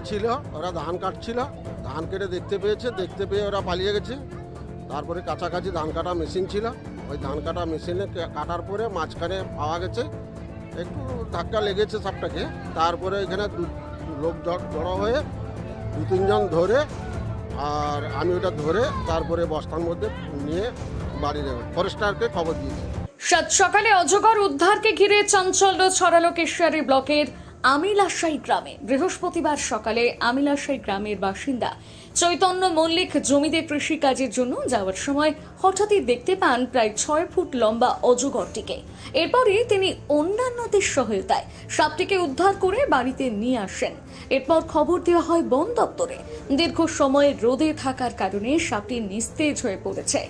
ধান ছিল, ওরা ধান কাটছিল, ধান কেটে দেখতে পেয়েছে, দেখতে পেয়ে ওরা পালিয়ে গেছে। তারপরে কাছাকাছি ধান কাটা মেশিন ছিল, ওই ধান কাটা মেশিনে কাটার পরে মাঝখানে পাওয়া গেছে। একটু ধাক্কা লেগেছে সাপটাকে তারপরে এখানে লোক জড়ো হয়ে দু তিনজন ধরে, আর আমি ওটা ধরে তারপরে বস্তার মধ্যে নিয়ে বাড়ি যাব। ফরেস্টারকে খবর দিয়েছি। সকালে অজগর উদ্ধারকে ঘিরে চাঞ্চল্য ছড়ালো কেশিয়ারি ব্লকের আমিলাশাই গ্রামে বৃহস্পতিবার সকালে আমিলাশাই গ্রামের বাসিন্দা চৈতন্য মল্লিক জমিতে কৃষিকাজের জন্য যাওয়ার সময় হঠাৎই দেখতে পান প্রায় ছয় ফুট লম্বা অজগরটিকে। এরপরে তিনি অন্যান্যদের সহায়তায় সাপটিকে উদ্ধার করে বাড়িতে নিয়ে আসেন। এরপর খবর দেওয়া হয় বন দপ্তরে। দীর্ঘ সময় রোদে থাকার কারণে সাপটি নিস্তেজ হয়ে পড়েছে।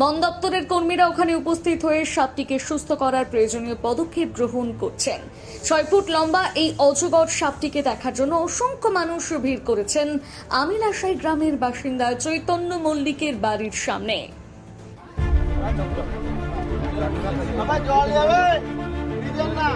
বন দপ্তরের কর্মীরা ওখানে উপস্থিত হয়ে সাপটিকে সুস্থ করার প্রয়োজনীয় পদক্ষেপ গ্রহণ করছেন। ছয় ফুট লম্বা এই অজগর সাপটিকে দেখার জন্য অসংখ্য মানুষ ভিড় করেছেন আমিলাশাই গ্রামের বাসিন্দা চৈতন্য মল্লিকের বাড়ির সামনে। জল যাবে না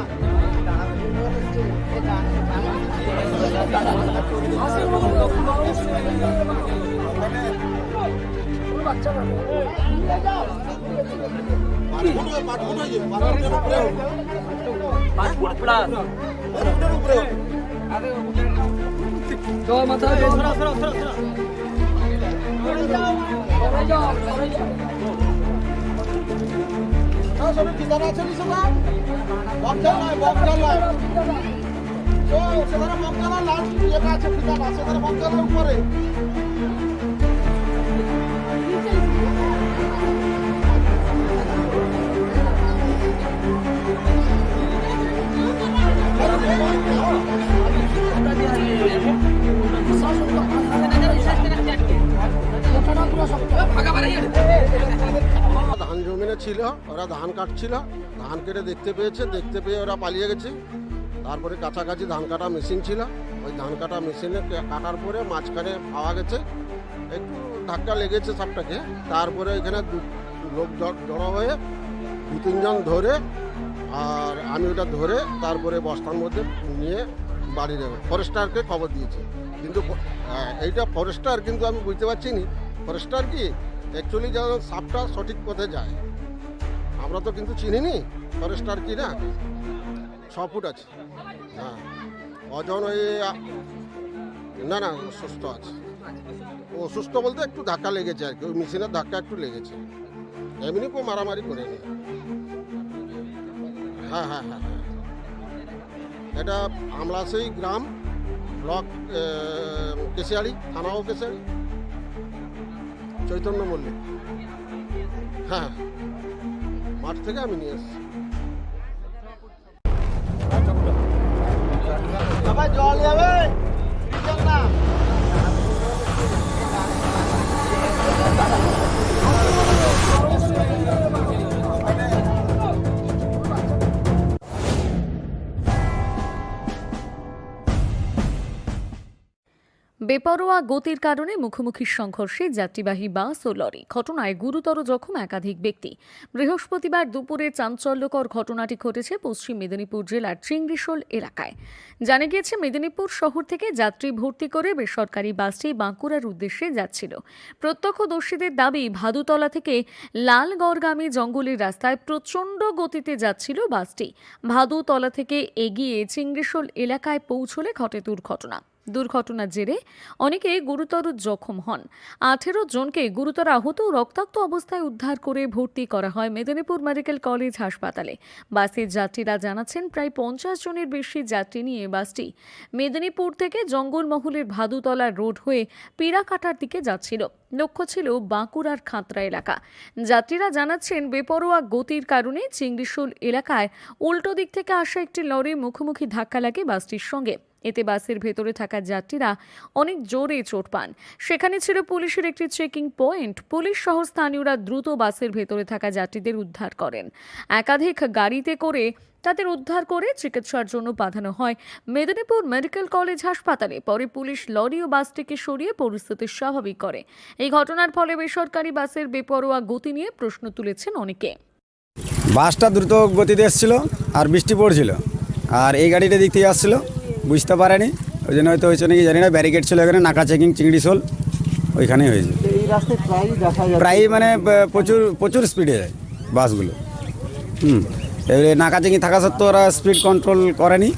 সব ঠিকানা আছে সবার বক্তা নয় বক্তা নয় তো সেখানে বক্তা নয় লাল যেটা আছে ঠিকানা সেখানে ধান জমিনে ছিল ওরা ধান কাটছিল ধান কেটে দেখতে পেয়েছে দেখতে পেয়ে ওরা পালিয়ে গেছে। তারপরে কাছাকাছি ধান কাটা মেশিন ছিল ওই ধান কাটা মেশিনে কাটার পরে মাঝখানে পাওয়া গেছে। একটু ধাক্কা লেগেছে সাপটাকে তারপরে এখানে লোক জড়ো হয়ে দু তিনজন ধরে আর আমি ওটা ধরে তারপরে বস্তার মধ্যে নিয়ে বাড়ি যাব ফরেস্টারকে খবর দিয়েছে। কিন্তু হ্যাঁ, এইটা ফরেস্টার কিন্তু আমি বুঝতে পারছি নি। ফরেস্টার কি? অ্যাকচুয়ালি যেন সাপটা সঠিক পথে যায়। আমরা তো কিন্তু চিনিনি ফরেস্টার কি না? ছ ফুট আছে। হ্যাঁ। ওজন ওই, না না সুস্থ আছে। অসুস্থ বলতে একটু ধাক্কা লেগেছে আর কি, ওই মেশিনের ধাক্কা একটু লেগেছে। এমনি কেউ মারামারি করেনি হ্যাঁ হ্যাঁ হ্যাঁ হ্যাঁ। এটা আমলাসেই গ্রাম, ব্লক কেশিয়াড়ি থানাও কেশিয়াড়ি চৈতন্য মল্লিক। হ্যাঁ মাঠ থেকে আমি নিয়ে আসছি। জল যাবে না বেপরোয়া গতির কারণে মুখোমুখি সংঘর্ষে যাত্রীবাহী বাস ও লরি ঘটনায় গুরুতর জখম একাধিক ব্যক্তি। বৃহস্পতিবার দুপুরে চাঞ্চল্যকর ঘটনাটি ঘটেছে পশ্চিম মেদিনীপুর জেলার চিংড়িশোল এলাকায়। জানা গিয়েছে, মেদিনীপুর শহর থেকে যাত্রী ভর্তি করে বেসরকারি বাসটি বাঁকুড়ার উদ্দেশ্যে যাচ্ছিল। প্রত্যক্ষদর্শীদের দাবি, ভাদুতলা থেকে লালগড়গামী জঙ্গলের রাস্তায় প্রচণ্ড গতিতে যাচ্ছিল বাসটি। ভাদুতলা থেকে এগিয়ে চিংড়িশোল এলাকায় পৌঁছলে ঘটে দুর্ঘটনা। দুর্ঘটনার জেরে অনেকে গুরুতর জখম হন। আঠেরো জনকে গুরুতর আহত রক্তাক্ত অবস্থায় উদ্ধার করে ভর্তি করা হয় মেদিনীপুর মেডিকেল কলেজ হাসপাতালে। বাসের যাত্রীরা জানাচ্ছেন প্রায় পঞ্চাশ জনের বেশি যাত্রী নিয়ে বাসটি মেদিনীপুর থেকে জঙ্গলমহলের ভাদুতলা রোড হয়ে পিরাকাটার দিকে যাচ্ছিল। লক্ষ্য ছিল বাঁকুড়ার খাতড়া এলাকা। যাত্রীরা জানাচ্ছেন বেপরোয়া গতির কারণে চিংড়িশোল এলাকায় উল্টো দিক থেকে আসা একটি লরি মুখোমুখি ধাক্কা লাগে বাসটির সঙ্গে। এতে বাসের ভেতরে থাকা যাত্রীরা অনেক জোরে চোট পান। সেখানে ছিল পুলিশের একটি চেকিং পয়েন্ট। পুলিশ সহ স্থানীয়রা দ্রুত বাসের ভেতরে থাকা যাত্রীদের উদ্ধার করেন। একাধিক গাড়িতে করে তাদের উদ্ধার করে চিকিৎসার জন্য পাঠানো হয়। মেদিনীপুর মেডিকেল কলেজ হাসপাতালে পরে পুলিশ লরি ও বাসটিকে সরিয়ে পরিস্থিতি স্বাভাবিক করে। এই ঘটনার ফলে বেসরকারি বাসের বেপরোয়া গতি নিয়ে প্রশ্ন তুলেছেন অনেকে। বাসটা দ্রুত গতিতে এসেছিল আর বৃষ্টি পড়ছিল। আর এই গাড়িটা দিক থেকে আসছিল। বুঝতে পারেনি। ওই জন্য হয়তো হয়েছে নাকি জানি না। ব্যারিকেড ছিল এখানে নাকা চেকিং চিংড়ি শোল ওইখানেই হয়েছে। প্রায়ই প্রায় মানে প্রচুর প্রচুর স্পিডে যায় বাসগুলো। হুম। এবারে নাকা চেকিং থাকা সত্ত্বেও ওরা স্পিড কন্ট্রোল করেনি।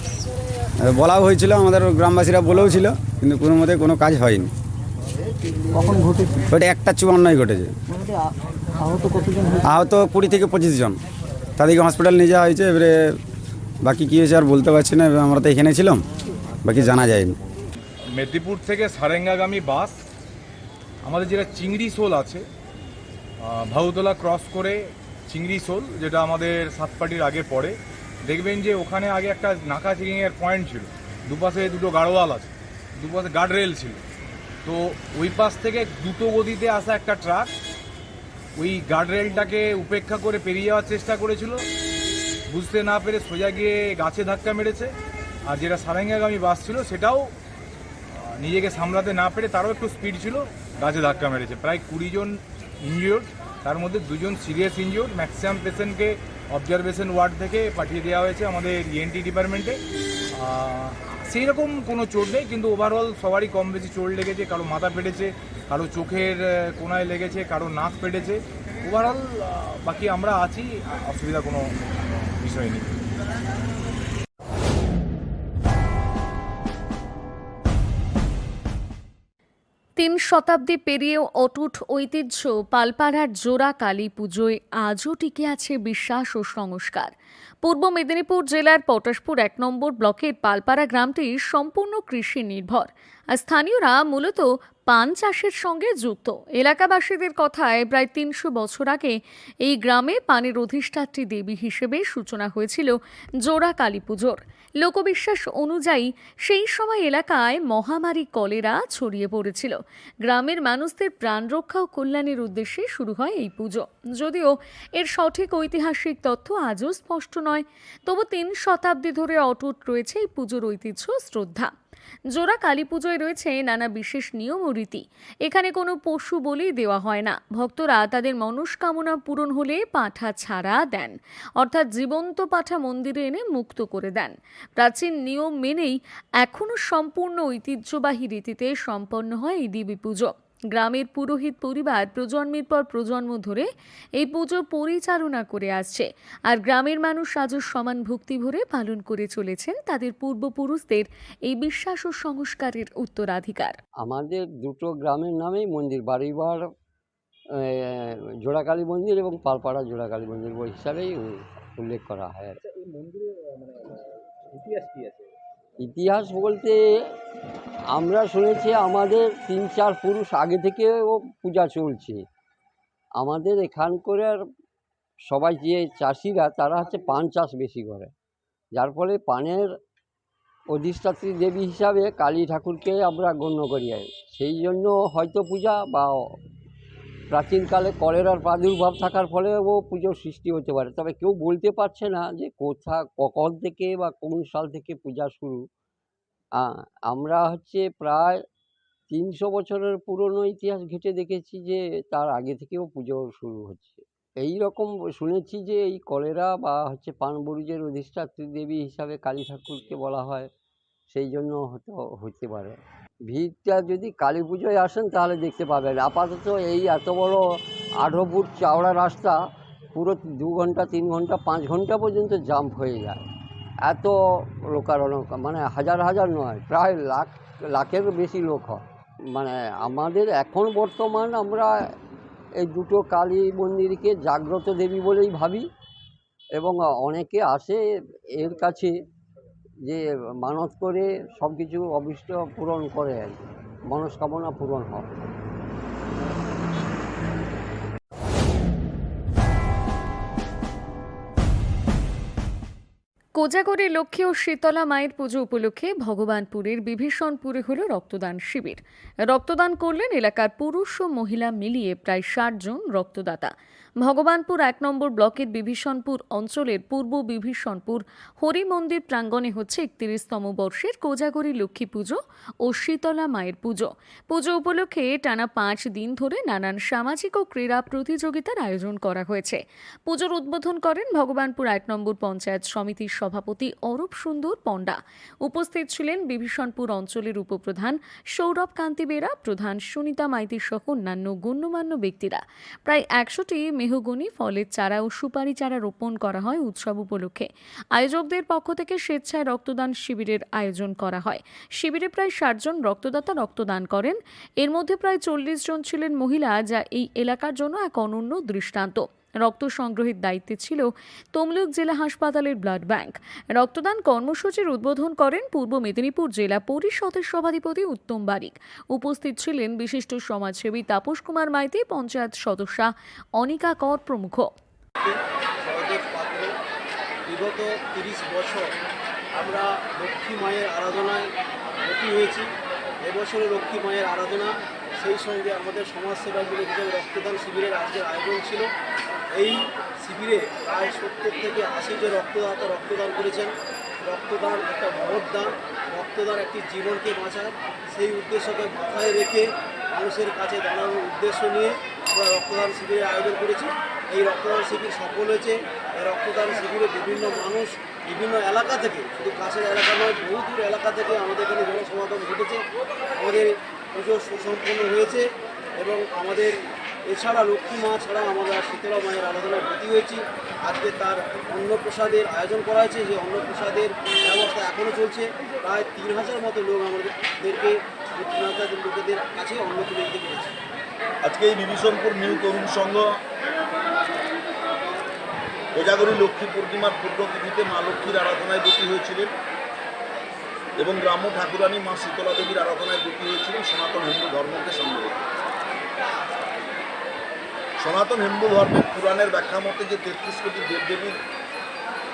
বলাও হয়েছিল আমাদের গ্রামবাসীরা বলেও ছিল কিন্তু কোনো মতে কোনো কাজ হয়নি। ওটা একটা চুয়ান্নই ঘটেছে। আহত আহত কুড়ি থেকে পঁচিশ জন। তাদেরকে হসপিটাল নিয়ে যাওয়া হয়েছে। এবারে বাকি কী হয়েছে আর বলতে পারছি না আমরা তো এখানে ছিলাম, বাকি জানা যায়নি। মেদিনীপুর থেকে সারেঙ্গাগামী বাস, আমাদের যেটা চিংড়ি সোল আছে ভাউতলা ক্রস করে চিংড়ি সোল যেটা আমাদের সাতপাটির আগে পড়ে, দেখবেন যে ওখানে আগে একটা নাকা চেকিংয়ের পয়েন্ট ছিল, দুপাশে দুটো গাড়োয়াল আছে, দুপাশে গার্ড রেল ছিল। তো ওই পাশ থেকে দ্রুত গতিতে আসা একটা ট্রাক ওই গার্ড রেলটাকে উপেক্ষা করে পেরিয়ে যাওয়ার চেষ্টা করেছিল। বুঝতে না পেরে সোজা গিয়ে গাছে ধাক্কা মেরেছে। আর যেটা সারেঙ্গাগামী বাস ছিল, সেটাও নিজেকে সামলাতে না পেরে তারও একটু স্পিড ছিল, গাছে ধাক্কা মেরেছে। প্রায় কুড়ি জন ইনজিওর্ড তার মধ্যে দুজন সিরিয়াস ইনজিওর্ড ম্যাক্সিমাম পেশেন্টকে অবজারভেশন ওয়ার্ড থেকে পাঠিয়ে দেওয়া হয়েছে আমাদের ইএনটি ডিপার্টমেন্টে সেই রকম কোনো চোট নেই, কিন্তু ওভারঅল সবারই কম বেশি চোট লেগেছে, কারও মাথা ফেটেছে, কারও চোখের কোনায় লেগেছে, কারও নাক ফেটেছে। ওভারঅল বাকি আমরা আছি অসুবিধা কোনো তিন শতাব্দী পেরিয়েও অটুট ঐতিহ্য, পালপাড়ার জোড়া কালী পুজোয় আজও টিকে আছে বিশ্বাস ও সংস্কার। পূর্ব মেদিনীপুর জেলার পটাশপুর এক নম্বর ব্লকের পালপাড়া গ্রামটি সম্পূর্ণ কৃষি নির্ভর। স্থানীয়রা মূলত পান চাষের সঙ্গে যুক্ত। এলাকাবাসীদের কথায় প্রায় তিনশো বছর আগে এই গ্রামে পানের অধিষ্ঠাত্রী দেবী হিসেবে সূচনা হয়েছিল জোড়া কালী পুজোর। লোকবিশ্বাস অনুযায়ী সেই সময় এলাকায় মহামারী কলেরা ছড়িয়ে পড়েছিল। গ্রামের মানুষদের প্রাণ রক্ষা ও কল্যাণের উদ্দেশ্যে শুরু হয় এই পুজো। যদিও এর সঠিক ঐতিহাসিক তথ্য আজও স্পষ্ট নয়, তবু তিন শতাব্দী ধরে অটুট রয়েছে এই পুজোর ঐতিহ্য শ্রদ্ধা। জোড়া কালী পুজোয় রয়েছে নানা বিশেষ নিয়ম ও রীতি। এখানে কোনো পশু বলি দেওয়া হয় না। ভক্তরা তাদের মনস্কামনা পূরণ হলে পাঠা ছাড়া দেন, অর্থাৎ জীবন্ত পাঠা মন্দিরে এনে মুক্ত করে দেন। প্রাচীন নিয়ম মেনেই এখনও সম্পূর্ণ ঐতিহ্যবাহী রীতিতে সম্পন্ন হয় এই দেবী পুজো। গ্রামের পুরোহিত পরিবার প্রজন্মের পর প্রজন্ম ধরে এই পুজো পরিচালনা করে আসছে। আর গ্রামের মানুষ আজও সমান ভক্তি ভরে পালন করে চলেছেন তাদের পূর্বপুরুষদের এই বিশ্বাস ও সংস্কারের উত্তরাধিকার। আমাদের দুটো গ্রামের নামেই মন্দির বাড়িবার জোড়াকালী মন্দির এবং পালপাড়া জোড়াকালী মন্দির ওই হিসাবেই উল্লেখ করা হয়। আর কি। ইতিহাস বলতে আমরা শুনেছি আমাদের তিন চার পুরুষ আগে থেকেও পূজা চলছে। আমাদের এখান এখানকার সবাই যে চাষিরা, তারা হচ্ছে পান চাষ বেশি করে। যার ফলে পানের অধিষ্ঠাত্রী দেবী হিসাবে কালী ঠাকুরকে আমরা গণ্য করি। সেই জন্য হয়তো পূজা বা প্রাচীনকালে কলেরার প্রাদুর্ভাব থাকার ফলেও পুজোর সৃষ্টি হতে পারে। তবে কেউ বলতে পারছে না যে কোথা, কখন থেকে বা কোন সাল থেকে পূজা শুরু। আমরা হচ্ছে প্রায় তিনশো বছরের পুরনো ইতিহাস ঘেঁটে দেখেছি যে তার আগে থেকেও পুজো শুরু হচ্ছে। এই রকম শুনেছি যে এই কলেরা বা হচ্ছে পানবরুজের অধিষ্ঠাত্রী দেবী হিসাবে কালী ঠাকুরকে বলা হয়। সেই জন্য হয়তো হতে পারে। ভিড়টা যদি কালী পুজোয় আসেন, তাহলে দেখতে পাবেন। আপাতত এই এত বড় আঠেরো ফুট চওড়া রাস্তা পুরো দু ঘণ্টা, তিন ঘণ্টা, পাঁচ ঘণ্টা পর্যন্ত জাম্প হয়ে যায়। এত লোকারণ্য মানে হাজার হাজার নয়, প্রায় লাখ, লাখের বেশি লোক হয়। মানে আমাদের এখন বর্তমান আমরা এই দুটো কালী মন্দিরকে জাগ্রত দেবী বলেই ভাবি, এবং অনেকে আসে এর কাছে। যে মানত করে সব কিছু অভিষ্ট পূরণ করে। মনস্কামনা পূরণ হয়। কোজাগরে লক্ষ্মী ও শীতলা মায়ের পুজো উপলক্ষে ভগবানপুরের বিভীষণপুরে হল রক্তদান শিবির। রক্তদান করলেন এলাকার পুরুষ ও মহিলা মিলিয়ে প্রায় ষাট জন রক্তদাতা। ভগবানপুর এক নম্বর ব্লকের বিভীষণপুর অঞ্চলের পূর্ব বিভীষণপুর হরি মন্দির প্রাঙ্গণে হচ্ছে একত্রিশতম বর্ষের কোজাগরি লক্ষ্মী পুজো ও শীতলা মায়ের পুজো। পুজো উপলক্ষে টানা পাঁচ দিন ধরে নানান সামাজিক ও ক্রীড়া প্রতিযোগিতার আয়োজন করা হয়েছে। পুজোর উদ্বোধন করেন ভগবানপুর এক নম্বর পঞ্চায়েত সমিতির সভাপতি অরূপ সুন্দর পণ্ডা। উপস্থিত ছিলেন বিভীষণপুর অঞ্চলের উপপ্রধান সৌরভ কান্তি বেরা, প্রধান সুনিতা মাইতি সহ অন্যান্য গণ্যমান্য ব্যক্তিরা। প্রায় একশোটি মেহগনি ফলের চারা ও সুপারি চারা রোপণ করা হয় উৎসব উপলক্ষে। আয়োজকদের পক্ষ থেকে স্বেচ্ছায় রক্তদান শিবিরের আয়োজন করা হয়। শিবিরে প্রায় ষাট জন রক্তদাতা রক্তদান করেন। এর মধ্যে প্রায় চল্লিশ জন ছিলেন মহিলা, যা এই এলাকার জন্য এক অনন্য দৃষ্টান্ত। রক্ত সংগ্রহের দায়িত্বে ছিল তমলুক জেলা হাসপাতালের ব্লাড ব্যাংক। রক্তদান কর্মসূচির উদ্বোধন করেন পূর্ব মেদিনীপুর জেলা পরিষদের সভাধিপতি উত্তম বারিক। উপস্থিত ছিলেন বিশিষ্ট সমাজসেবী তাপস কুমার মাইতি, পঞ্চায়েত সদস্যা অনিকা কর প্রমুখ। বিগত তিরিশ বছর আমরা লক্ষ্মী মায়ের আরাধনায় ব্রতী হয়েছি। এবছরে লক্ষ্মী মায়ের আরাধনা সেই সঙ্গে আমাদের সমাজসেবাগুলো হিসেবে রক্তদান শিবিরের আজকের আয়োজন ছিল, এই শিবিরে প্রায় সত্তর থেকে আশি জন রক্তদাতা রক্তদান করেছেন। রক্তদান একটা মহৎ দান রক্তদান একটি জীবনকে বাঁচায়। সেই উদ্দেশ্যকে মাথায় রেখে মানুষের কাছে দাঁড়ানোর উদ্দেশ্য নিয়ে আমরা রক্তদান শিবিরের আয়োজন করেছি। এই রক্তদান শিবির সফল হয়েছে। এই রক্তদান শিবিরে বিভিন্ন মানুষ বিভিন্ন এলাকা থেকে, শুধু কাছের এলাকা নয়, বহু দূর এলাকা থেকে আমাদের এখানে জনসমাগম ঘটেছে। আমাদের পুজো সুসম্পন্ন হয়েছে এবং আমাদের এছাড়া লক্ষ্মী মা ছাড়া আমরা শীতলা মায়ের আরাধনায় ব্রতী হয়েছি। আজকে তার অন্নপ্রসাদের আয়োজন করা হয়েছে। যে অন্নপ্রসাদের ব্যবস্থা এখনও চলছে। প্রায় তিন হাজার মতো লোক আমাদেরকে লোকেদের কাছে অন্ন তুলে দিতে পেরেছে। আজকে এই বিভীষণপুর নিউ তরুণ সংঘ কোজাগরী লক্ষ্মী পূর্ণিমার পূর্ণতিথিতে মা লক্ষ্মীর আরাধনায় ব্রতী হয়েছিলেন এবং গ্রাম্য ঠাকুরানী মা শীতলা দেবীর আরাধনায় ব্রতী হয়েছিলেন সনাতন হিন্দু ধর্মকে সামনে সনাতন হিন্দু ধর্মের পুরাণের ব্যাখ্যা মতে যে তেত্রিশ কোটি দেবদেবীর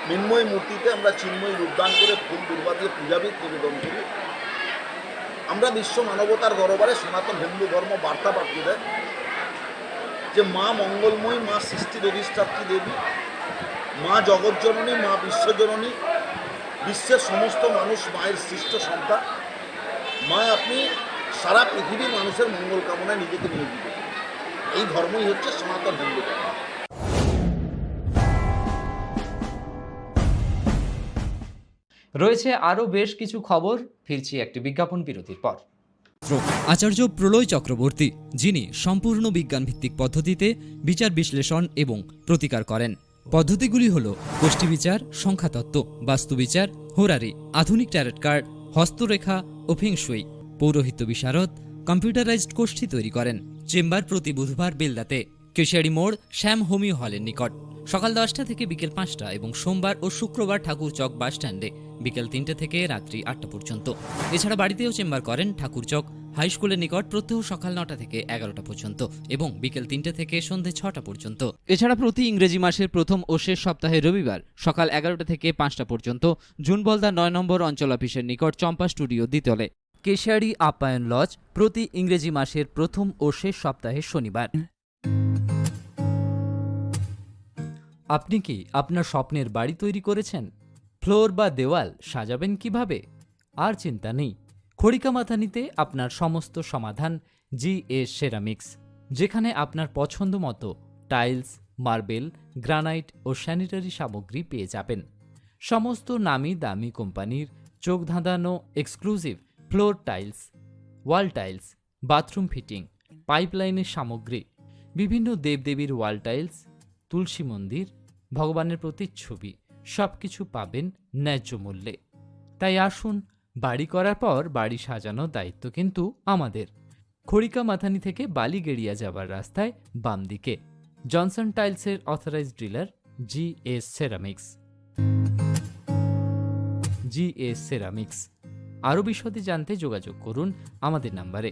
মৃন্ময় মূর্তিতে আমরা চিন্ময় রূপদান করে ফুল দুর্বা দিয়ে পূজাবিদ নিবেদন করি। আমরা বিশ্ব মানবতার দরবারে সনাতন হিন্দু ধর্ম বার্তা পাঠিয়ে দেয় যে মা মঙ্গলময়ী, মা সৃষ্টির অধিষ্ঠাত্রী দেবী মা জগৎজননী মা বিশ্বজননী বিশ্বের সমস্ত মানুষ মায়ের সৃষ্ট সন্তান। মা আপনি সারা পৃথিবীর মানুষের মঙ্গল কামনায় নিজেকে নিয়োজিত করুন। এই ধর্মই হচ্ছে সনাতন হিন্দু ধর্ম। রয়েছে আরও বেশ কিছু খবর। ফিরছি একটি বিজ্ঞাপন বিরতির পর। আচার্য প্রলয় চক্রবর্তী যিনি সম্পূর্ণ বিজ্ঞানভিত্তিক পদ্ধতিতে বিচার বিশ্লেষণ এবং প্রতিকার করেন। পদ্ধতিগুলি হল গোষ্ঠী বিচার সংখ্যাতত্ত্ব, বাস্তুবিচার, হোরারি, আধুনিক ট্যারেট কার্ড, হস্তরেখা ও ফেংশুই পৌরোহিত্য বিশারদ, কম্পিউটারাইজড গোষ্ঠী তৈরি করেন। চেম্বার প্রতি বুধবার বেলদাতে, কেশিয়ারি মোড় শ্যাম হোমিও হলের নিকট। সকাল দশটা থেকে বিকেল পাঁচটা এবং সোমবার ও শুক্রবার ঠাকুর চক বাস স্ট্যান্ডে বিকেল তিনটে থেকে রাত্রি আটটা পর্যন্ত। এছাড়া বাড়িতেও চেম্বার করেন ঠাকুর চক হাই স্কুলের নিকট প্রত্যহ সকাল নটা থেকে এগারোটা পর্যন্ত এবং বিকেল তিনটে থেকে সন্ধে ছটা পর্যন্ত। এছাড়া প্রতি ইংরেজি মাসের প্রথম ও শেষ সপ্তাহে রবিবার সকাল এগারোটা থেকে পাঁচটা পর্যন্ত জুন বলদা নয় নম্বর অঞ্চল অফিসের নিকট চম্পা স্টুডিও দ্বিতলে। কেশারি আপ্যায়ন লজ প্রতি ইংরেজি মাসের প্রথম ও শেষ সপ্তাহে শনিবার। আপনি কি আপনার স্বপ্নের বাড়ি তৈরি করেছেন? ফ্লোর বা দেওয়াল সাজাবেন কীভাবে? আর চিন্তা নেই। খড়িকা মাথানিতে আপনার সমস্ত সমাধান জি এ সেরামিক্স, যেখানে আপনার পছন্দ মতো টাইলস, মার্বেল, গ্রানাইট ও স্যানিটারি সামগ্রী পেয়ে যাবেন। সমস্ত নামি দামি কোম্পানির চোখ ধাঁধানো exclusive floor tiles, wall tiles, bathroom fitting, পাইপলাইনের সামগ্রী, বিভিন্ন দেবদেবীর ওয়াল টাইলস, তুলসী মন্দির, ভগবানের প্রতিচ্ছবি সব কিছু পাবেন ন্যায্য মূল্যে। তাই আসুন বাড়ি করার পর বাড়ি সাজানোর দায়িত্ব কিন্তু আমাদের। খড়িকা মাথানি থেকে বালিগেরিয়া যাবার রাস্তায় বাম দিকে জনসন টাইলসের authorise dealer G S ceramics G S ceramics আরও বিশদে জানতে যোগাযোগ করুন আমাদের নাম্বারে।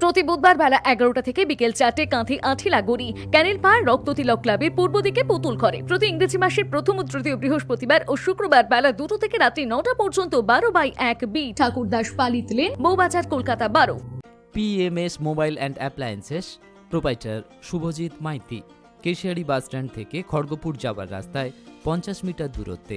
প্রতি বুধবার বেলা এগারোটা থেকে বিকেল চারটে কাঁথি আঠিলা গড়ি ক্যানেল পাড় রক্ততিলক ক্লাবের পূর্ব দিকে পুতুল ঘরে। প্রতি ইংরেজি মাসের প্রথম ও তৃতীয় বৃহস্পতিবার ও শুক্রবার বেলা দুটো থেকে রাত্রি নটা পর্যন্ত বারো বাই এক বি। ঠাকুরদাস পালিত লেন বৌবাজার কলকাতা বারো। PMS mobile and appliances proprietor Subhajit Maity Keshiari bus stand থেকে খড়গপুর যাওয়ার রাস্তায় পঞ্চাশ মিটার দূরত্বে।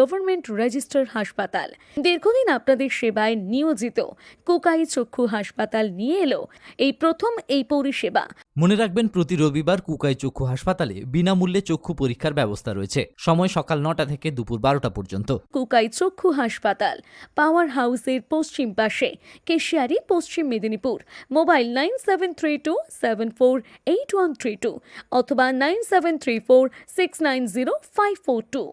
গভর্নমেন্ট রেজিস্টার হাসপাতাল। দীর্ঘদিন আপনাদের সেবায় নিয়োজিত। কোকাই চক্ষু হাসপাতাল নিয়ে এলো এই প্রথম এই পরিষেবা। মনে রাখবেন প্রতি রবিবার কুকাই চক্ষু হাসপাতালে বিনামূল্যে চক্ষু পরীক্ষার ব্যবস্থা রয়েছে। সময় সকাল নটা থেকে দুপুর বারোটা পর্যন্ত। কুকাই চক্ষু হাসপাতাল পাওয়ার হাউসের পশ্চিম পাশে Keshiari Paschim Medinipur. Mobile nine seven three two seven four eight one three two অথবা nine seven three four six nine zero five four two.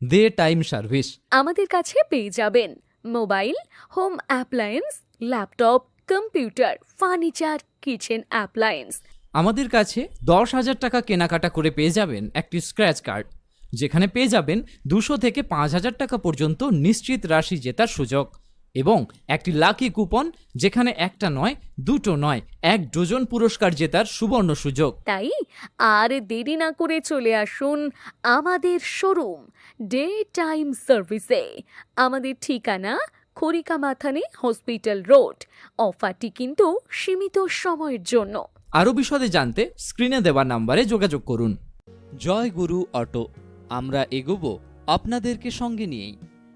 Day time service. আমাদের কাছে পেয়ে যাবেন mobile home appliance laptop computer furniture kitchen appliance. আমাদের কাছে দশ হাজার টাকা কেনাকাটা করে পেয়ে যাবেন একটি স্ক্র্যাচ কার্ড যেখানে পেয়ে যাবেন দুশো থেকে পাঁচ হাজার টাকা পর্যন্ত নিশ্চিত রাশি জেতার সুযোগ। এবং একটি লাকি কুপন যেখানে একটা নয় দুটো নয় এক ডজন পুরস্কার জেতার সুবর্ণ সুযোগ। তাই আর দেরি না করে চলে আসুন আমাদের শোরুম ডে টাইম সার্ভিসে। আমাদের ঠিকানা খড়িকা মাথানে হসপিটাল রোড। অফারটি কিন্তু সীমিত সময়ের জন্য। আরও বিশদে জানতে স্ক্রিনে দেওয়া নাম্বারে যোগাযোগ করুন। জয় গুরু অটো আমরা এগোবো আপনাদেরকে সঙ্গে নিয়েই।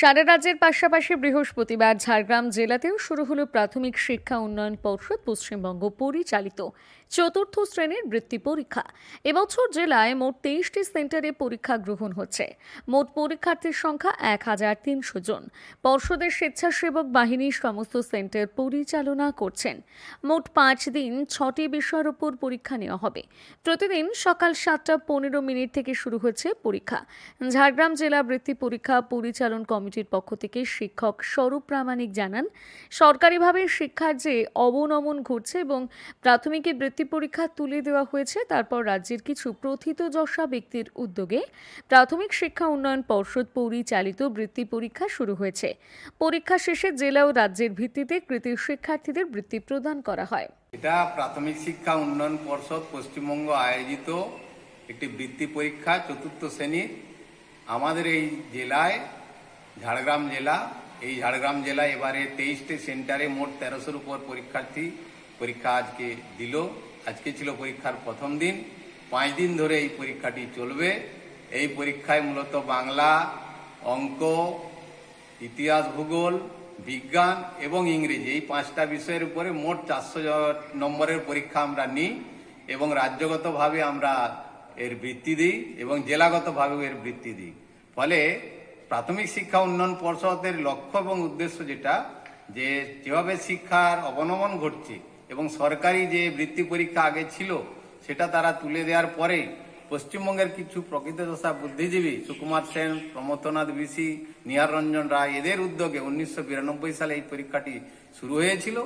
সারা রাজ্যের পাশাপাশি বৃহস্পতিবার ঝাড়গ্রাম জেলাতেও শুরু হলো প্রাথমিক শিক্ষা উন্নয়ন পর্ষদ পশ্চিমবঙ্গ পরিচালিত। চতুর্থ শ্রেণির বৃত্তি পরীক্ষা। এবছর জেলায় মোট তেইশটি সেন্টারে পরীক্ষা গ্রহণ হচ্ছে। মোট পরীক্ষার্থীর সংখ্যা এক হাজার তিনশো জন। পর্ষদের স্বেচ্ছাসেবক বাহিনী সমস্ত সেন্টার পরিচালনা করছেন। মোট পাঁচ দিন ছটি বিষয়ের উপর পরীক্ষা নেওয়া হবে। প্রতিদিন সকাল সাতটা পনেরো মিনিট থেকে শুরু হচ্ছে পরীক্ষা। ঝাড়গ্রাম জেলা বৃত্তি পরীক্ষা পরিচালন কমিটির পক্ষ থেকে শিক্ষক স্বরূপ প্রামাণিক জানান, সরকারিভাবে শিক্ষার যে অবনমন ঘটছে এবং প্রাথমিকে বৃত্তি পরীক্ষা তুলে দেওয়া হয়েছে। তারপর রাজ্যের কিছু প্রথিতযশা ব্যক্তির উদ্যোগে প্রাথমিক শিক্ষা উন্নয়ন পর্ষদ পরিচালিত বৃত্তি পরীক্ষা শুরু হয়েছে। পরীক্ষা শেষে জেলা ও রাজ্যের ভিত্তিতে কৃতি শিক্ষার্থীদের বৃত্তি প্রদান করা হয়। এটা প্রাথমিক শিক্ষা উন্নয়ন পর্ষদ পশ্চিমবঙ্গ আয়োজিত একটি বৃত্তি পরীক্ষা চতুর্থ শ্রেণির। আমাদের এই জেলায়, ঝাড়গ্রাম জেলা, এই ঝাড়গ্রাম জেলায় এবারে তেইশটি সেন্টারে মোট তেরোশোর উপর পরীক্ষার্থী পরীক্ষা আজকে দিল। আজকে ছিল পরীক্ষার প্রথম দিন। পাঁচ দিন ধরে এই পরীক্ষাটি চলবে। এই পরীক্ষায় মূলত বাংলা, অঙ্ক, ইতিহাস, ভূগোল, বিজ্ঞান এবং ইংরেজি এই পাঁচটা বিষয়ের উপরে মোট চারশো নম্বরের পরীক্ষা আমরা নিই এবং রাজ্যগতভাবে আমরা এর বৃত্তি দিই এবং জেলাগতভাবেও এর বৃত্তি দিই। ফলে প্রাথমিক শিক্ষা উন্নয়ন পর্ষদের লক্ষ্য এবং উদ্দেশ্য যেটা, যে যেভাবে শিক্ষার অবনমন ঘটছে এবং সরকারি যে বৃত্তি পরীক্ষা আগে ছিল, সেটা তারা তুলে দেওয়ার পরে পশ্চিমবঙ্গের কিছু প্রকৃতদশা বুদ্ধিজীবী সুকুমার সেন, প্রমথনাথ বিশি নিহার রঞ্জন রায়, এদের উদ্যোগে উনিশশো বিরানব্বই সালে এই পরীক্ষাটি শুরু হয়েছিল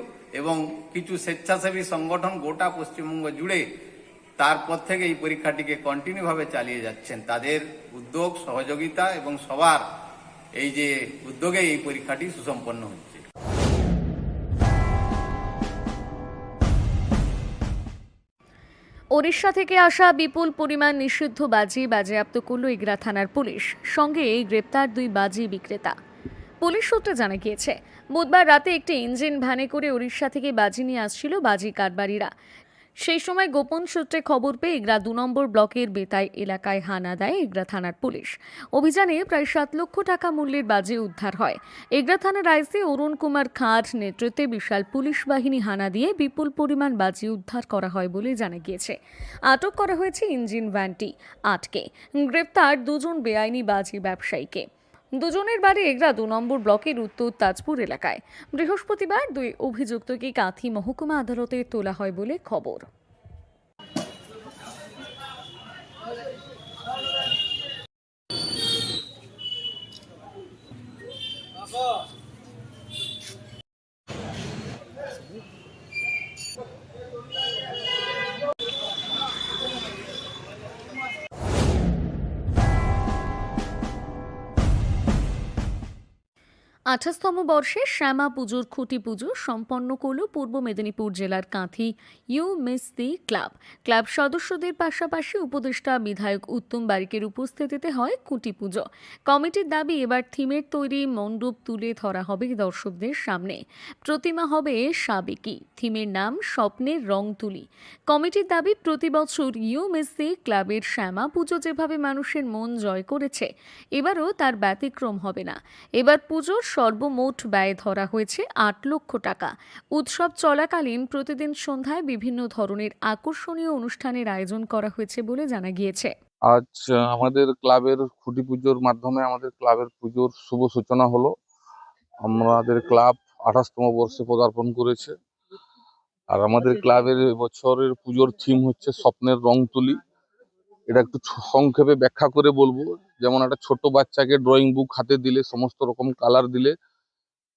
এবং কিছু স্বেচ্ছাসেবী সংগঠন গোটা পশ্চিমবঙ্গ জুড়ে তারপর থেকে এই পরীক্ষাটিকে কন্টিনিউভাবে চালিয়ে যাচ্ছেন। তাদের উদ্যোগ, সহযোগিতা এবং সবার এই যে উদ্যোগে এই পরীক্ষাটি সুসম্পন্ন হচ্ছে। ওড়িশা থেকে আসা বিপুল পরিমাণ নিষিদ্ধ বাজি বাজেয়াপ্ত করল ইগরা থানার পুলিশ। সঙ্গে এই গ্রেপ্তার দুই বাজি বিক্রেতা। পুলিশ সূত্রে জানা গিয়েছে, বুধবার রাতে একটি ইঞ্জিন ভ্যানে করে উড়িষ্যা থেকে বাজি নিয়ে আসছিল বাজি কারবারিরা। সেই সময় গোপন সূত্রে খবর পেয়ে ইগরা দু নম্বর ব্লকের বেতাই এলাকায় হানা দেয় ইগরা থানার পুলিশ। অভিযানে প্রায় সাত লক্ষ টাকা মূল্যের বাজি উদ্ধার হয়। এগরা থানার আইসি অরুণ কুমার খাঁর নেতৃত্বে বিশাল পুলিশ বাহিনী হানা দিয়ে বিপুল পরিমাণ বাজি উদ্ধার করা হয় বলে জানা গিয়েছে। আটক করা হয়েছে ইঞ্জিন ভ্যানটি আটকে। গ্রেপ্তার দুজন বেআইনি বাজি ব্যবসায়ীকে। দুজনের বাড়ি এগরা দু নম্বর ব্লকের উত্তর তাজপুর এলাকায়। বৃহস্পতিবার দুই অভিযুক্তকে কাঁথি মহকুমা আদালতে তোলা হয় বলে খবর। আঠাশতম বর্ষে শ্যামা পুজোর খুঁটি পুজো সম্পন্ন করল পূর্ব মেদিনীপুর জেলার Kanthi you miss the club. Club সদস্যদের পাশাপাশি উপদেষ্টা বিধায়ক উত্তম বারিকের উপস্থিতিতে হয় খুঁটি পুজো। কমিটির দাবি, এবার থিমের তৈরি মণ্ডপ তুলে ধরা হবে দর্শকদের সামনে। প্রতিমা হবে সাবেকি। থিমের নাম স্বপ্নের রং তুলি। কমিটির দাবি, প্রতি বছর ইউ মিস দি ক্লাবের শ্যামা পুজো যেভাবে মানুষের মন জয় করেছে, এবারও তার ব্যতিক্রম হবে না। এবার পুজোর সর্বমোট ব্যয় ধরা হয়েছে আট লক্ষ টাকা। উৎসব চলাকালীন প্রতিদিন সন্ধ্যায় বিভিন্ন ধরনের আকর্ষণীয় অনুষ্ঠানের আয়োজন করা হয়েছে বলে জানা গিয়েছে। আজ আমাদের ক্লাবের খুঁটি পুজোর মাধ্যমে আমাদের ক্লাবের পুজোর শুভ সূচনা হলো। আমাদের ক্লাব আঠাশতম বর্ষে পদার্পণ করেছে। আর আমাদের ক্লাবের বছরের পুজোর থিম হচ্ছে স্বপ্নের রং তুলি। এটা একটু সংক্ষেপে ব্যাখ্যা করে বলব। যেমন একটা ছোট বাচ্চাকে ড্রয়িং বুক হাতে দিলে, সমস্ত রকম কালার দিলে,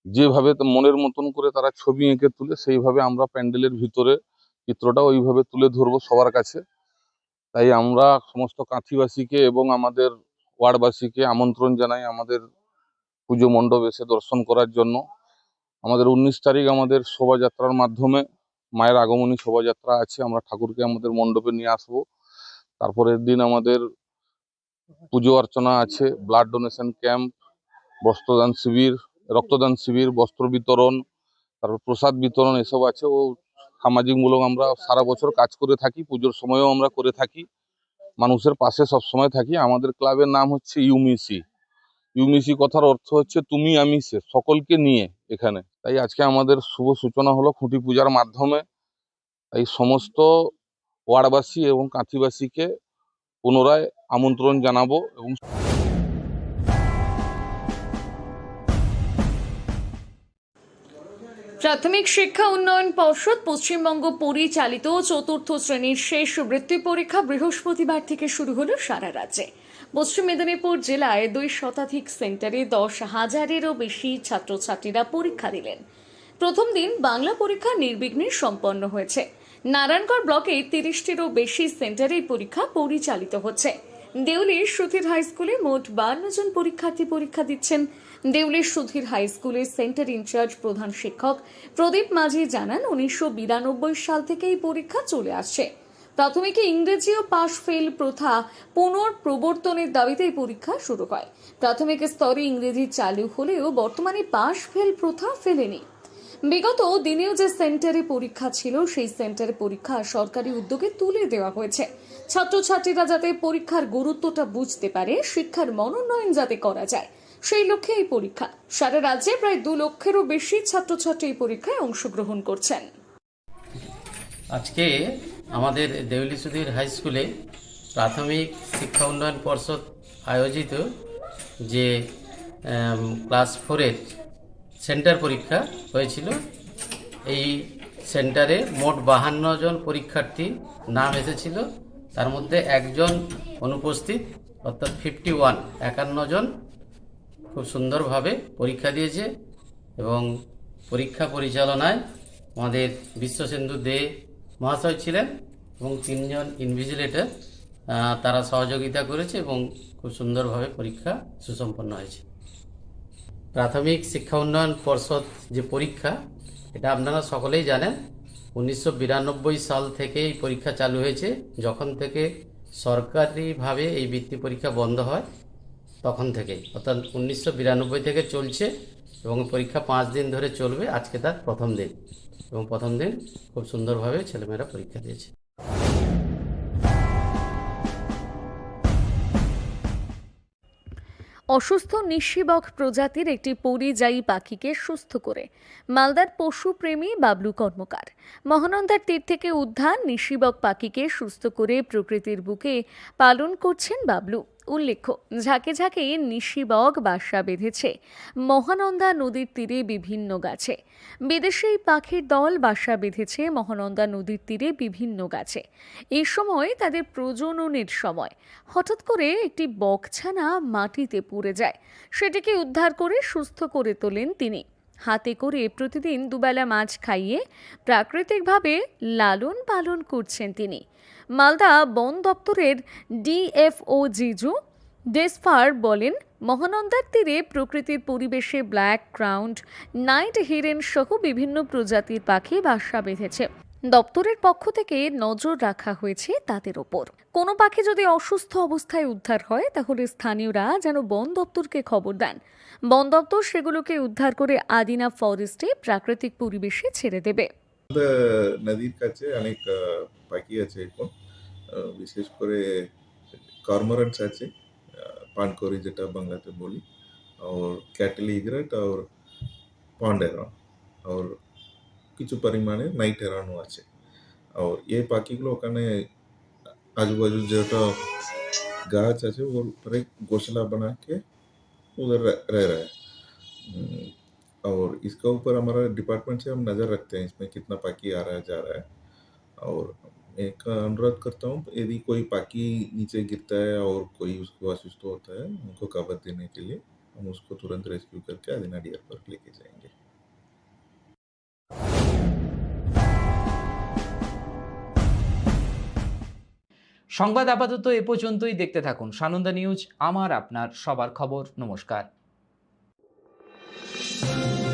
যেভাবে মনের মতন করে তারা ছবি এঁকে তুলে, সেইভাবে আমরা প্যান্ডেলের ভিতরে চিত্রটা ওইভাবে তুলে ধরবো সবার কাছে। তাই আমরা সমস্ত কাঁথিবাসীকে এবং আমাদের ওয়ার্ডবাসীকে আমন্ত্রণ জানাই আমাদের পুজো মণ্ডপ এসে দর্শন করার জন্য। আমাদের উনিশ তারিখ আমাদের শোভাযাত্রার মাধ্যমে মায়ের আগমনী শোভাযাত্রা আছে, আমরা ঠাকুরকে আমাদের মণ্ডপে নিয়ে আসব। তারপরের দিন আমাদের পুজো অর্চনা আছে ব্লাড ডোনেশন ক্যাম্প বস্ত্রদান শিবির, রক্তদান শিবির, বস্ত্র বিতরণ, তারপর প্রসাদ বিতরণ এসব আছে। ও সামাজিকমূলক আমরা সারা বছর কাজ করে থাকি, পুজোর সময়ও আমরা করে থাকি। মানুষের পাশে সব সময় থাকি। আমাদের ক্লাবের নাম হচ্ছে ইউমিসি। ইউমিসি কথার অর্থ হচ্ছে তুমি, আমি, সে, সকলকে নিয়ে এখানে। তাই আজকে আমাদের শুভ সূচনা হলো খুঁটি পূজার মাধ্যমে। তাই সমস্ত ওয়ার্ডবাসী এবং কাঁথিবাসীকে পুনরায় আমন্ত্রণ জানাব এবং প্রাথমিক শিক্ষা উন্নয়ন পর্ষদ পশ্চিমবঙ্গ পরিচালিত চতুর্থ শ্রেণির শেষ বৃত্তি পরীক্ষা বৃহস্পতিবার থেকে শুরু হলো সারা রাজ্যে। পশ্চিম মেদিনীপুর জেলায় দুই শতাধিক সেন্টারে দশ হাজারেরও বেশি ছাত্রছাত্রীরা পরীক্ষা দিলেন। প্রথম দিন বাংলা পরীক্ষা নির্বিঘ্নে সম্পন্ন হয়েছে। নারায়ণগড় ব্লকে তিরিশটিরও বেশি সেন্টারে পরীক্ষা পরিচালিত হচ্ছে। দেউলির সুধীর হাই স্কুলে মোট বান্ন জন পরীক্ষার্থী পরীক্ষা দিচ্ছেন। দেউলির সুধীর হাই স্কুলের সেন্টার ইনচার্জ প্রধান শিক্ষক প্রদীপ মাঝি জানান, উনিশশো বিরানব্বই সাল থেকে এই পরীক্ষা চলে আসছে। প্রাথমিকে ইংরেজি ও পাশ ফেল প্রথা পুনঃপ্রবর্তনের দাবিতে এই পরীক্ষা শুরু হয়। প্রাথমিক স্তরে ইংরেজি চালু হলেও বর্তমানে পাশ ফেল প্রথা ফেলেনি। বিগত দিনেও যে সেন্টারে পরীক্ষা ছিল, সেই সেন্টারে পরীক্ষা সরকারি উদ্যোগে তুলে দেওয়া হয়েছে। ছাত্রছাত্রীরা যাতে পরীক্ষার গুরুত্বটা বুঝতে পারে, শিক্ষার মনোনয়ন যাতে করা যায়, সেই লক্ষ্যে এই পরীক্ষা। সারা রাজ্যে প্রায় দু লক্ষেরও বেশি ছাত্রছাত্রী এই পরীক্ষায় অংশগ্রহণ করছেন। আজকে আমাদের দেউলি সুধীর হাই স্কুলে প্রাথমিক শিক্ষা উন্নয়ন পর্ষদ আয়োজিত যে ক্লাস ফোরের সেন্টার পরীক্ষা হয়েছিল। এই সেন্টারে মোট বাহান্ন জন পরীক্ষার্থী নাম এসেছিল। তার মধ্যে একজন অনুপস্থিত, অর্থাৎ ফিফটি ওয়ান একান্ন জন খুব সুন্দরভাবে পরীক্ষা দিয়েছে এবং পরীক্ষা পরিচালনায় আমাদের বিশ্বসেন্দু দে মহাশয় ছিলেন এবং তিনজন ইনভিজিলেটর তারা সহযোগিতা করেছে এবং খুব সুন্দরভাবে পরীক্ষা সুসম্পন্ন হয়েছে। প্রাথমিক শিক্ষা উন্নয়ন পর্ষদ যে পরীক্ষা, এটা আপনারা সকলেই জানেন। উনিশশো বিরানব্বই সাল থেকে এই পরীক্ষা চালু হয়েছে। যখন থেকে সরকারিভাবে এই বৃত্তি পরীক্ষা বন্ধ হয়, তখন থেকেই। অর্থাৎ উনিশশো বিরানব্বই থেকে চলছে এবং পরীক্ষা পাঁচ দিন ধরে চলবে। আজকে তার প্রথম দিন। এবং প্রথম দিন খুব সুন্দরভাবে ছেলেমেয়েরা পরীক্ষা দিয়েছে। অসুস্থ নিশিবক প্রজাতির একটি পরিযায়ী পাখিকে সুস্থ করে। মালদার পশুপ্রেমী বাবলু কর্মকার। মহানন্দার তীর থেকে উদ্ধার নিশিবক পাখিকে সুস্থ করে প্রকৃতির বুকে পালন করছেন বাবলু। উল্লেখ্য, ঝাঁকে ঝাঁকে নিশিবক বাসা বেঁধেছে, মহানন্দা নদীর তীরে বিভিন্ন গাছে। বিদেশে এই পাখির দল বাসা বেঁধেছে, মহানন্দা নদীর তীরে বিভিন্ন গাছে। এই সময় তাদের প্রজননের সময়। হঠাৎ করে একটি বকছানা মাটিতে পুড়ে যায়। সেটিকে উদ্ধার করে সুস্থ করে তোলেন তিনি। হাতে করে প্রতিদিন দুবেলা মাছ খাইয়ে প্রাকৃতিকভাবে লালন পালন করছেন তিনি। মালদা বন দপ্তরের ডিএফও জিজু ডেসফার বলেন, মহানন্দার তীরে প্রকৃতির পরিবেশে ব্ল্যাক ক্রাউন্ড নাইট হিরেন সহ বিভিন্ন প্রজাতির পাখি বাসা বেঁধেছে। দপ্তরের পক্ষ থেকে নজর রাখা হয়েছে তাদের ওপর। কোনো পাখি যদি অসুস্থ অবস্থায় উদ্ধার হয়, তাহলে স্থানীয়রা যেন বন দপ্তরকে খবর দেন। বন দপ্তর সেগুলোকে উদ্ধার করে আদিনা ফরেস্টে প্রাকৃতিক পরিবেশে ছেড়ে দেবে। নদীর কাছে অনেক আহ, পাখি আছে এখন আহ, বিশেষ করে কর্মরেন্টস আছে আহ, পানকরি যেটা বাংলাতে বলি আর ক্যাটেল ইগ্রেট আর পন্ড হেরন আর কিছু পরিমাণে নাইট হেরনও আছে আর এই পাখিগুলো ওখানে आजू-बाजू যেটা गाछ আছে ওর উপরে घोंसला बना के उधर रह रह रहा है हम्म, और इसका ऊपर हमारा डिपार्टमेंट से हम नज़र रखते हैं इसमें कितना पाकि आ रहा है, जा रहा है। और मैं अनुरोध करता हूँ, यदि कोई पाकि नीचे गिरता है और कोई उसको असिस्त होता है, उनको कवर देने के लिए हम उसको तुरंत रेस्क्यू करके आदिना डियर पार्क लेके जाएँगे। সংবাদ আপাতত এ পর্যন্তই, দেখতে থাকুন সানন্দা নিউজ, আমার আপনার সবার খবর। নমস্কার। you